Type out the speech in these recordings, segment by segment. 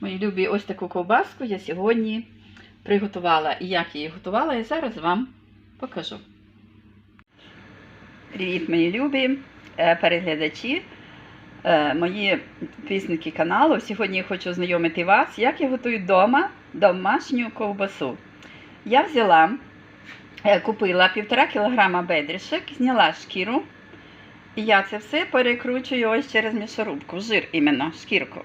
Мої любі, ось таку ковбаску я сьогодні приготувала. І як її готувала, я зараз вам покажу. Привіт, мої любі е, переглядачі, е, мої підписники каналу. Сьогодні я хочу ознайомити вас, як я готую вдома домашню ковбасу. Я взяла, е, купила 1,5 кг бедрішек, зняла шкіру. І я це все перекручую ось через м'ясорубку, жир іменно, шкірку.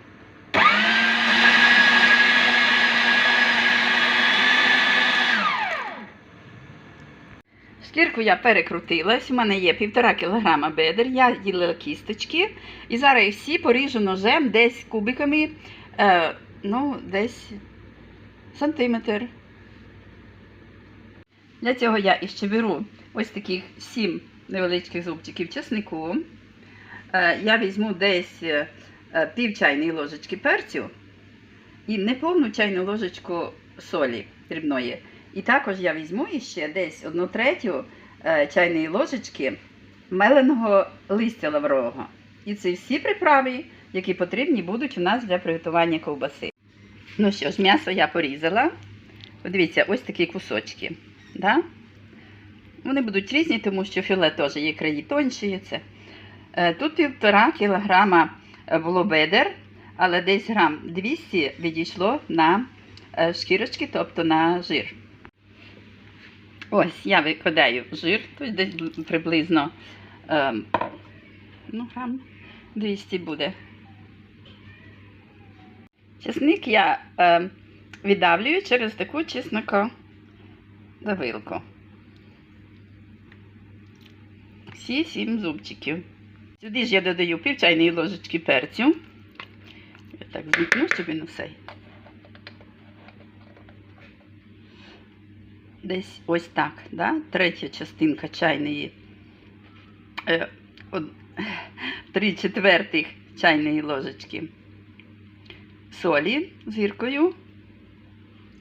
Шкірку я перекрутила, ось у мене є 1,5 кг бедер, я ділила кісточки. І зараз всі поріжу ножем десь кубиками, е, ну, десь сантиметр. Для цього я іще беру ось таких 7 невеличких зубчиків чеснику. Е, я візьму десь е, пів чайної ложечки перцю і неповну чайну ложечку солі дрібної. І також я візьму іще десь одну третю е, чайної ложечки меленого листя лаврового. І це всі приправи, які потрібні будуть у нас для приготування ковбаси. Ну що ж, м'ясо я порізала. Подивіться, ось такі кусочки. Да? Вони будуть різні, тому що філе теж є краї тонші. Це. Е, Тут півтора кілограма е, було бедер, але десь грам 200 відійшло на шкірочки, тобто на жир. Ось я викладаю жир, тобто десь приблизно ем, ну, грам 200 буде. Чесник я ем, віддавлюю через таку чеснокодавилку. Всі сім зубчиків. Сюди ж я додаю пів чайної ложечки перцю. Я так змікну, щоб він усе. Десь ось так, да? третя частинка чайної, е, од, три четвертих чайної ложечки солі з гіркою.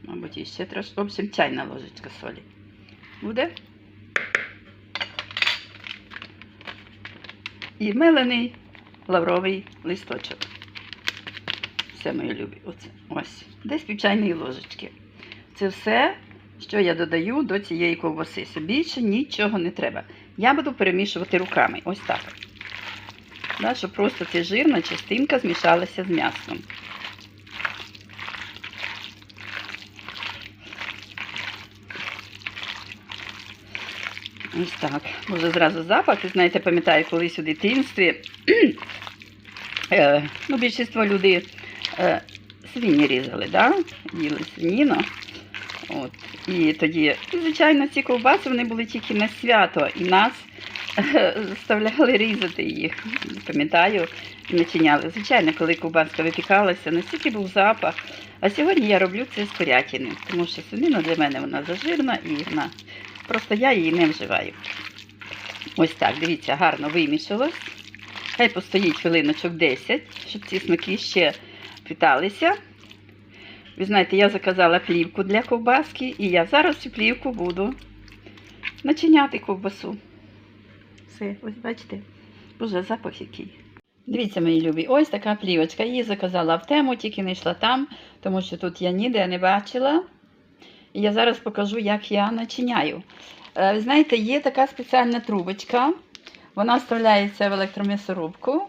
Мабуть, іще трошки. В общем, чайна ложечка солі. Буде. І мелений лавровий листочок. Все мої любі. Оце. Ось. Десь пів чайної ложечки. Це все, що я додаю до цієї ковбаси. Більше нічого не треба. Я буду перемішувати руками. Ось так. Да, щоб просто ця жирна частинка змішалася з м'ясом. Ось так. Може зразу запах. Ви знаєте, пам'ятаю, колись у дитинстві е, ну, більшість людей е, свині різали, да? їли свиніну. От. І тоді, звичайно, ці ковбаси вони були тільки на свято, і нас е, заставляли різати їх. Пам'ятаю, начиняли. Звичайно, коли ковбаска випікалася, настільки був запах. А сьогодні я роблю це з курятини, тому що свинина для мене вона зажирна і вона. Просто я її не вживаю. Ось так, дивіться, гарно вимішалось. Хай постоїть хвилиночок 10, щоб ці смаки ще питалися. Ви знаєте, я заказала плівку для ковбаски, і я зараз цю плівку буду начиняти ковбасу. Все, ось бачите, Боже, запах який. Дивіться, мої любі, ось така плівочка. Її заказала в тему, тільки не йшла там, тому що тут я ніде не бачила. І я зараз покажу, як я начиняю. Е, знаєте, є така спеціальна трубочка. Вона вставляється в електром'ясорубку.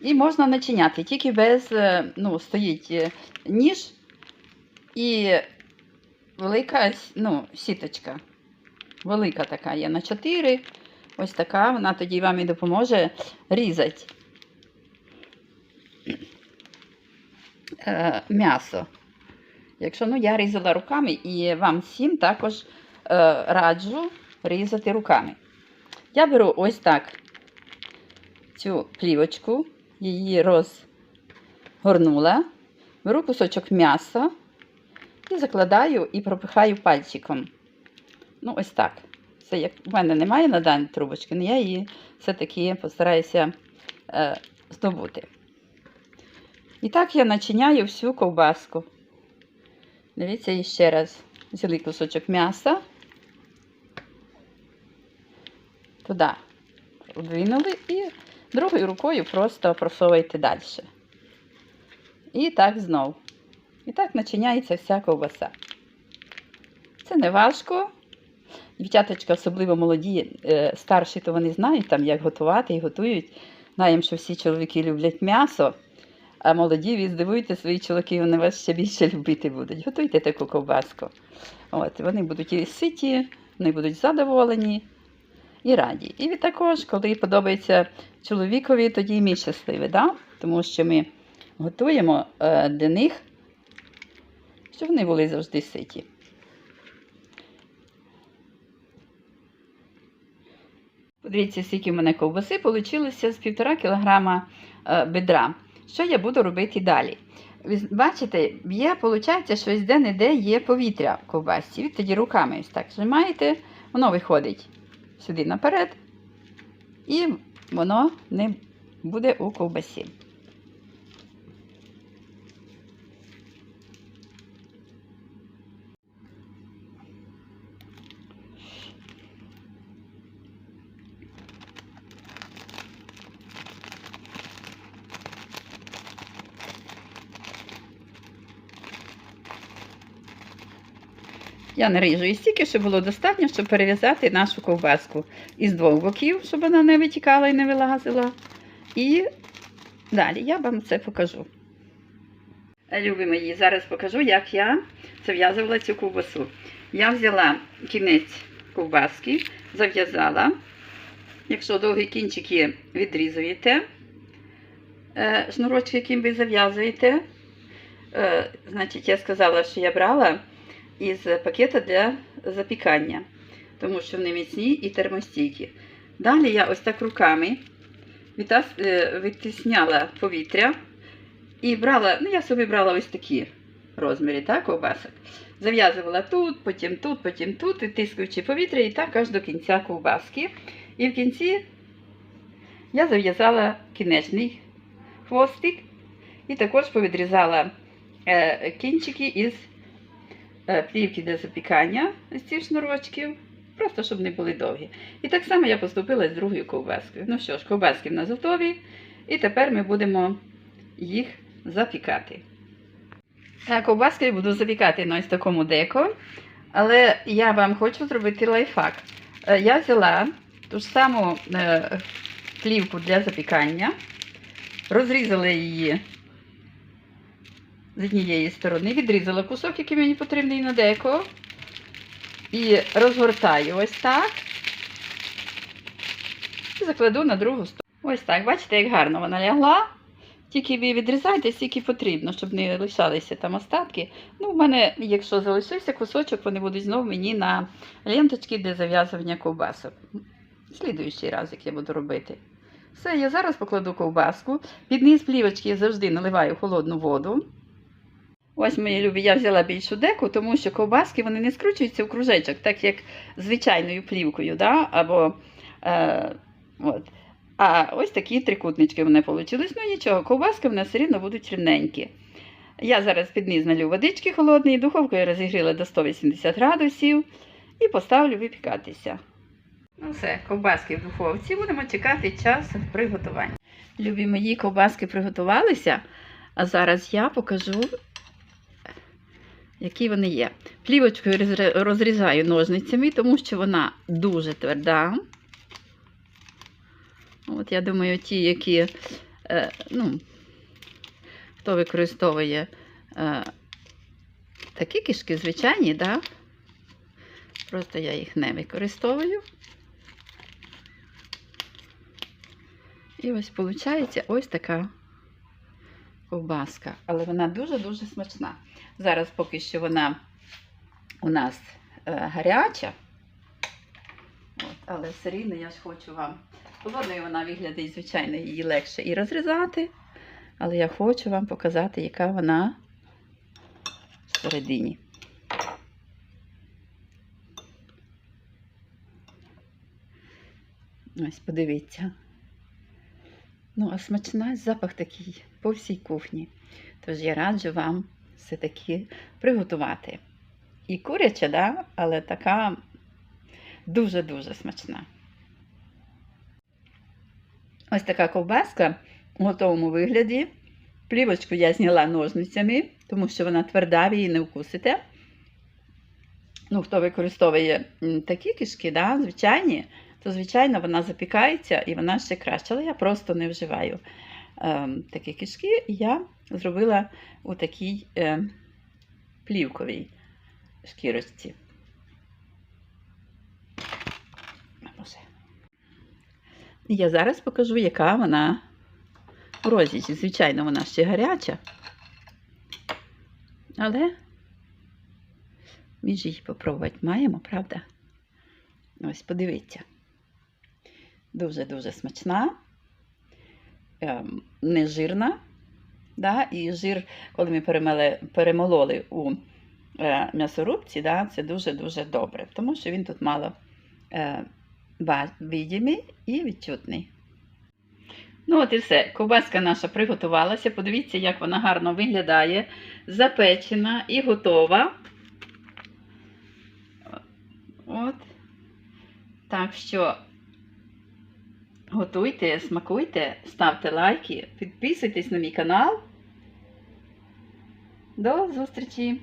І можна начиняти, тільки без, е, ну, стоїть е, ніж і велика ну, сіточка. Велика така є на 4. Ось така, вона тоді вам і допоможе різати е, м'ясо. Якщо ну, я різала руками, і вам всім також е, раджу різати руками. Я беру ось так цю плівочку, її розгорнула, беру кусочок м'яса і закладаю і пропихаю пальчиком. Ну, ось так. Це як в мене немає на даній трубочки, але я її все-таки постараюся е, здобути. І так я начиняю всю ковбаску. Дивіться, і ще раз взяли кусочок м'яса. Туди вдвинули і другою рукою просто просовуєте далі. І так знов. І так начиняється вся ковбаса. Це не важко. Дівчаточка, особливо молоді, е, старші, то вони знають, там, як готувати і готують. Знаємо, що всі чоловіки люблять м'ясо, а молоді, ви здивуєте свої чоловіки, вони вас ще більше любити будуть. Готуйте таку ковбаску. От, вони будуть і ситі, вони будуть задоволені і раді. І також, коли подобається чоловікові, тоді і ми щасливі, да? тому що ми готуємо е, для них, щоб вони були завжди ситі. Подивіться, скільки в мене ковбаси вийшло з півтора кілограма е, бедра. Що я буду робити далі? Бачите, є, виходить, що де-не-де є повітря в ковбасці. Ви тоді руками ось так зжимаєте, воно виходить сюди наперед, і воно не буде у ковбасі. Я наріжу і стільки, щоб було достатньо, щоб перев'язати нашу ковбаску із двох боків, щоб вона не витікала і не вилазила. І далі я вам це покажу. Любі мої, зараз покажу, як я зав'язувала цю ковбасу. Я взяла кінець ковбаски, зав'язала. Якщо довгі кінчики відрізуєте, е, шнурочки, яким ви зав'язуєте, е, значить, я сказала, що я брала із пакета для запікання, тому що вони міцні і термостійкі. Далі я ось так руками відтисняла повітря і брала, ну я собі брала ось такі розміри, так, ковбасок. Зав'язувала тут, потім тут, потім тут, відтискуючи повітря, і так аж до кінця ковбаски. І в кінці я зав'язала кінечний хвостик і також повідрізала е, кінчики із плівки для запікання з цих шнурочків, просто щоб не були довгі. І так само я поступила з другою ковбаскою. Ну що ж, ковбаски в нас готові, і тепер ми будемо їх запікати. Е, Ковбаски я буду запікати на ось такому деко, але я вам хочу зробити лайфхак. Е, Я взяла ту ж саму е, плівку для запікання, розрізала її з однієї сторони, відрізала кусок, який мені потрібний на деко. І розгортаю ось так. І закладу на другу сторону. Ось так, бачите, як гарно вона лягла. Тільки ви відрізайте, скільки потрібно, щоб не лишалися там остатки. Ну, в мене, якщо залишився кусочок, вони будуть знову мені на ленточки для зав'язування ковбасок. Слідуючий раз, як я буду робити. Все, я зараз покладу ковбаску. Під низ плівочки я завжди наливаю холодну воду. Ось, мої любі, я взяла більшу деку, тому що ковбаски вони не скручуються в кружечок, так як звичайною плівкою. Да? Або, е, от. А ось такі трикутнички в мене вийшли. Ну нічого, ковбаски в нас все рівно будуть рівненькі. Я зараз під налю водички холодної, духовку я розігріла до 180 градусів і поставлю випікатися. Ну все, ковбаски в духовці. Будемо чекати час приготування. Любі мої ковбаски приготувалися, а зараз я покажу, які вони є. Плівочкою розрізаю ножницями, тому що вона дуже тверда. От я думаю, ті, які, е, ну, хто використовує е, такі кишки звичайні, да? просто я їх не використовую. І ось виходить ось така ковбаска. Але вона дуже-дуже смачна. Зараз поки що вона у нас е, гаряча. От, але все рівно я ж хочу вам. Холодною вона виглядає, звичайно, її легше і розрізати. Але я хочу вам показати, яка вона всередині. Ось, подивіться. Ну, а смачна запах такий по всій кухні. Тож я раджу вам все-таки приготувати. І куряча, да? але така дуже-дуже смачна. Ось така ковбаска в готовому вигляді. Плівочку я зняла ножницями, тому що вона тверда, ви її не вкусите. Ну, хто використовує такі кишки, да, звичайні, то, звичайно, вона запікається і вона ще краще. Але я просто не вживаю ем, такі кишки, я зробила у такій е, плівковій шкірочці. Я зараз покажу, яка вона у розігріші. Звичайно, вона ще гаряча. Але ми ж її попробувати маємо, правда? Ось, подивіться. Дуже-дуже смачна, ем, нежирна. Да? І жир, коли ми перемели, перемололи у е, м'ясорубці, да, це дуже-дуже добре, тому що він тут мало е, видимий і відчутний. Ну, от і все. Ковбаска наша приготувалася. Подивіться, як вона гарно виглядає. Запечена і готова. От. Так що готуйте, смакуйте, ставте лайки, підписуйтесь на мій канал. До зустрічі!